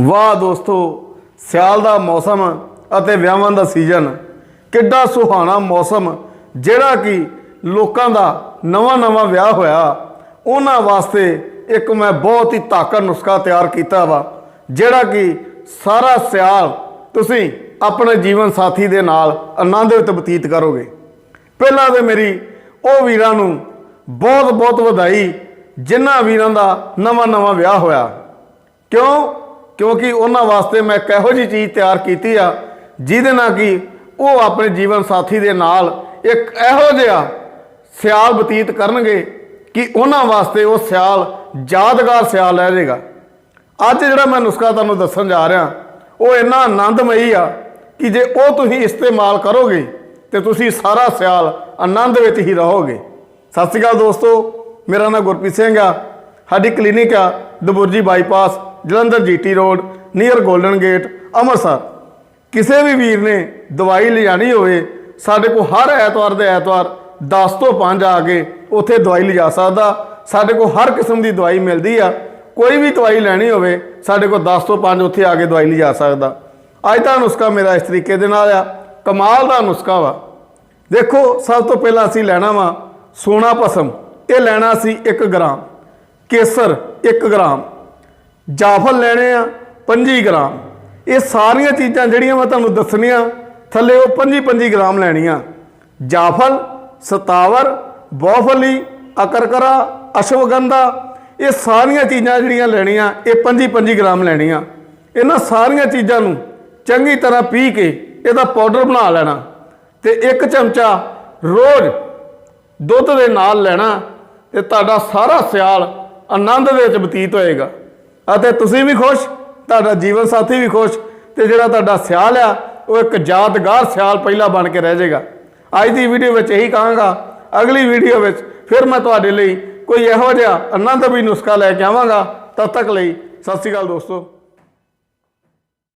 ਵਾਹ ਦੋਸਤੋ, ਸਿਆਲ ਦਾ ਮੌਸਮ ਅਤੇ ਵਿਆਹਾਂ ਦਾ ਸੀਜ਼ਨ। ਕਿੱਡਾ ਸੁਹਾਣਾ ਮੌਸਮ, ਜਿਹੜਾ ਕਿ ਲੋਕਾਂ ਦਾ ਨਵਾਂ-ਨਵਾਂ ਵਿਆਹ ਹੋਇਆ। ਉਹਨਾਂ ਵਾਸਤੇ ਇੱਕ ਮੈਂ ਬਹੁਤ ਹੀ ਤਾਕਤ ਨੁਸਖਾ ਤਿਆਰ ਕੀਤਾ ਵਾ, ਜਿਹੜਾ ਕਿ ਸਾਰਾ ਸਿਆਲ ਤੁਸੀਂ ਆਪਣੇ ਜੀਵਨ ਸਾਥੀ ਦੇ ਨਾਲ ਆਨੰਦ ਵਿੱਚ ਬਤੀਤ ਕਰੋਗੇ। ਪਹਿਲਾਂ ਤੇ ਮੇਰੀ ਉਹ ਵੀਰਾਂ ਨੂੰ ਬਹੁਤ ਬਹੁਤ ਵਧਾਈ, ਜਿਨ੍ਹਾਂ ਵੀਰਾਂ ਦਾ ਨਵਾਂ-ਨਵਾਂ ਵਿਆਹ ਹੋਇਆ। ਕਿਉਂ? ਕਿਉਂਕਿ ਉਹਨਾਂ ਵਾਸਤੇ ਮੈਂ ਇੱਕ ਇਹੋ ਜਿਹੀ ਚੀਜ਼ ਤਿਆਰ ਕੀਤੀ ਆ, ਜਿਹਦੇ ਨਾਲ ਕਿ ਉਹ ਆਪਣੇ ਜੀਵਨ ਸਾਥੀ ਦੇ ਨਾਲ ਇੱਕ ਇਹੋ ਜਿਹਾ ਸਿਆਲ ਬਤੀਤ ਕਰਨਗੇ ਕਿ ਉਹਨਾਂ ਵਾਸਤੇ ਉਹ ਸਿਆਲ, ਯਾਦਗਾਰ ਸਿਆਲ ਰਹਿ ਜਾਏਗਾ ਅੱਜ ਜਿਹੜਾ ਮੈਂ ਨੁਸਖਾ ਤੁਹਾਨੂੰ ਦੱਸਣ ਜਾ ਰਿਹਾ, ਉਹ ਇੰਨਾ ਆਨੰਦਮਈ ਆ ਕਿ ਜੇ ਉਹ ਤੁਸੀਂ ਇਸਤੇਮਾਲ ਕਰੋਗੇ, ਤੇ ਤੁਸੀਂ ਸਾਰਾ ਸਿਆਲ ਆਨੰਦ ਵਿੱਚ ਹੀ ਰਹੋਗੇ। ਸਤਿ ਸ਼੍ਰੀ ਅਕਾਲ ਦੋਸਤੋ, ਮੇਰਾ ਨਾਮ ਗੁਰਪ੍ਰੀਤ ਸਿੰਘ ਆ, ਸਾਡੀ ਕਲੀਨਿਕ ਆ, Daburji bypass Jalandhar GT road near golden gate Amritsar. ਕਿਸੇ ਵੀ ਵੀਰ ਨੇ ਦਵਾਈ ਲਿਜਾਣੀ ਹੋਵੇ, ਸਾਡੇ ਕੋਲ ਹਰ ਐਤਵਾਰ ਦੇ ਐਤਵਾਰ 10 ਤੋਂ 5 ਆ ਕੇ ਉੱਥੇ ਦਵਾਈ ਲਿਜਾ ਸਕਦਾ। ਸਾਡੇ ਕੋਲ ਹਰ ਕਿਸਮ ਦੀ ਦਵਾਈ ਮਿਲਦੀ ਆ। ਕੋਈ ਵੀ ਦਵਾਈ ਲੈਣੀ ਹੋਵੇ, ਸਾਡੇ ਕੋਲ 10 ਤੋਂ 5 ਉੱਥੇ ਆ ਕੇ ਦਵਾਈ ਲਿਜਾ ਸਕਦਾ। ਅੱਜ ਦਾ ਨੁਸਖਾ ਮੇਰਾ ਇਸ ਤਰੀਕੇ ਦੇ ਨਾਲ ਆ। ਕਮਾਲ ਦਾ ਨੁਸਖਾ ਵਾ। ਦੇਖੋ, ਸਭ ਤੋਂ ਪਹਿਲਾਂ ਅਸੀਂ ਲੈਣਾ ਵਾ ਸੋਨਾ ਭਸਮ। ਇਹ ਲੈਣਾ ਸੀ 1 ਗ੍ਰਾਮ। ਕੇਸਰ 1 ਗ੍ਰਾਮ। ਜਾਫਲ ਲੈਣੇ ਆ 25 ਗ੍ਰਾਮ। ਇਹ ਸਾਰੀਆਂ ਚੀਜ਼ਾਂ ਜਿਹੜੀਆਂ ਮੈਂ ਤੁਹਾਨੂੰ ਦੱਸਣੀਆਂ, ਥੱਲੇ ਉਹ 25 25 ਗ੍ਰਾਮ ਲੈਣੀਆਂ। ਜਾਫਲ, ਸਤਾਵਰ, ਬੌਫਲੀ, ਅਕਰਕਰਾ, ਅਸ਼ਵਗੰਧਾ, ਇਹ ਸਾਰੀਆਂ ਚੀਜ਼ਾਂ ਜਿਹੜੀਆਂ ਲੈਣੀਆਂ, ਇਹ 25 25 ਗ੍ਰਾਮ ਲੈਣੀਆਂ। ਇਹਨਾਂ ਸਾਰੀਆਂ ਚੀਜ਼ਾਂ ਨੂੰ ਚੰਗੀ ਤਰ੍ਹਾਂ ਪੀ ਕੇ ਇਹਦਾ ਪਾਊਡਰ ਬਣਾ ਲੈਣਾ ਤੇ ਇੱਕ ਚਮਚਾ ਰੋਜ਼ ਦੁੱਧ ਦੇ ਨਾਲ ਲੈਣਾ ਤੇ ਤੁਹਾਡਾ ਸਾਰਾ ਸਿਆਲ ਆਨੰਦ ਦੇ ਵਿੱਚ ਬਤੀਤ ਹੋਏਗਾ। ਅਤੇ ਤੁਸੀਂ ਵੀ ਖੁਸ਼, ਤੁਹਾਡਾ ਜੀਵਨ ਸਾਥੀ ਵੀ ਖੁਸ਼ ਤੇ ਜਿਹੜਾ ਤੁਹਾਡਾ ਸਿਆਲ ਆ, ਉਹ ਇੱਕ ਯਾਦਗਾਰ ਸਿਆਲ ਪਹਿਲਾਂ ਬਣ ਕੇ ਰਹਿ ਜਾਏਗਾ। ਅੱਜ ਦੀ ਵੀਡੀਓ ਵਿੱਚ ਇਹੀ ਕਹਾਂਗਾ, ਅਗਲੀ ਵੀਡੀਓ ਵਿੱਚ ਫਿਰ ਮੈਂ ਤੁਹਾਡੇ ਲਈ ਕੋਈ ਇਹੋ ਜਿਹਾ ਆਨੰਦ ਵੀ ਨੁਸਖਾ ਲੈ ਕੇ ਆਵਾਂਗਾ। ਤਦ ਤੱਕ ਲਈ ਸਤਿ ਸ਼੍ਰੀ ਅਕਾਲ ਦੋਸਤੋ।